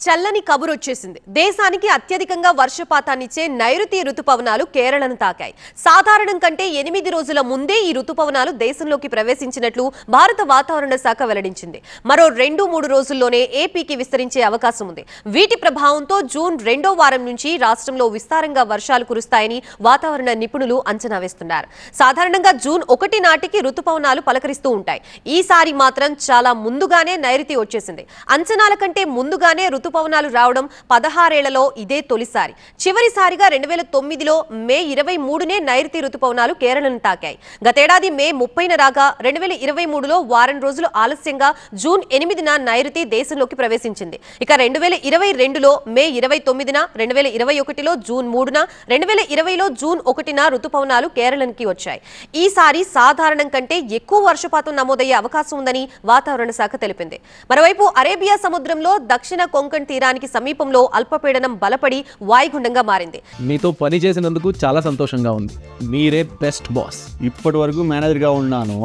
చల్లని కబురొచ్చేసింది. దేశానికి అత్యధికంగా వర్షపాతాన్నిచ్చే నైరుతి రుతుపవనాలు కేరళను తాకాయి. సాధారణం కంటే ఎనిమిది రోజుల ముందే ఈ రుతుపవనాలు దేశంలోకి ప్రవేశించినట్లు భారత వాతావరణ శాఖ వెల్లడించింది. మరో రెండు మూడు రోజుల్లోనే ఏపీకి విస్తరించే అవకాశం ఉంది వీటి ప్రభావంతో జూన్ రెండో వారం నుంచి రాష్ట్రంలో విస్తారంగా వర్షాలు కురుస్తాయని వాతావరణ నిపుణులు అంచనా వేస్తున్నారు. సాధారణంగా జూన్ ఒకటి నాటికి రుతుపవనాలు పలకరిస్తూ ఉంటాయి. ఈసారి మాత్రం చాలా ముందుగానే నైరుతి వచ్చేసింది. అంచనాల కంటే ముందుగానే రుతుపవనాలు రావడం పదహారేళ్ళలో ఇదే తొలిసారి. చివరిసారిగా రెండు వేల తొమ్మిదిలో మే ఇరవై మూడునే నైరుతి రుతుపవనాలు కేరళను తాకాయి. గతేడాది మే ముప్పైన రాగా రెండు వేల ఇరవై మూడులో వారం రోజులు ఆలస్యంగా జూన్ ఎనిమిదిన నైరుతి దేశంలోకి ప్రవేశించింది. ఇక రెండు వేల ఇరవై రెండులో మే ఇరవై తొమ్మిదిన రెండు వేల ఇరవై ఒకటిలో జూన్ మూడున రెండు వేల ఇరవైలో జూన్ ఒకటిన రుతుపవనాలు కేరళకి వచ్చాయి. ఈసారి సాధారణం కంటే ఎక్కువ వర్షపాతం నమోదయ్యే అవకాశం ఉందని వాతావరణ శాఖ తెలిపింది. మరోవైపు అరేబియా సముద్రంలో దక్షిణ కొంక కొంకణ్ తీరానికి సమీపంలో అల్పపీడనం బలపడి వాయుగుండంగా మారింది. మీతో పని చేసినందుకు చాలా సంతోషంగా ఉంది. మీరే బెస్ట్ బాస్. ఇప్పటి వరకు మేనేజర్గా ఉన్నాను.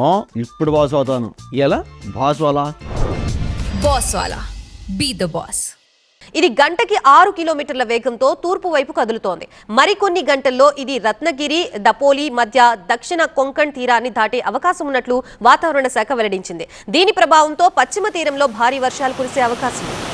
ఇప్పుడు బాస్ అవుతాను. ఎలా? బాస్ వాళ్ళ బాస్ వాలా బీ ద బాస్. ఇది గంటకి ఆరు కిలోమీటర్ల వేగంతో తూర్పు వైపు కదులుతోంది. మరికొన్ని గంటల్లో ఇది రత్నగిరి దపోలి మధ్య దక్షిణ కొంకణ్ తీరాన్ని దాటే అవకాశం ఉన్నట్లు వాతావరణ శాఖ వెల్లడించింది. దీని ప్రభావంతో పశ్చిమ తీరంలో భారీ వర్షాలు కురిసే అవకాశం ఉంది.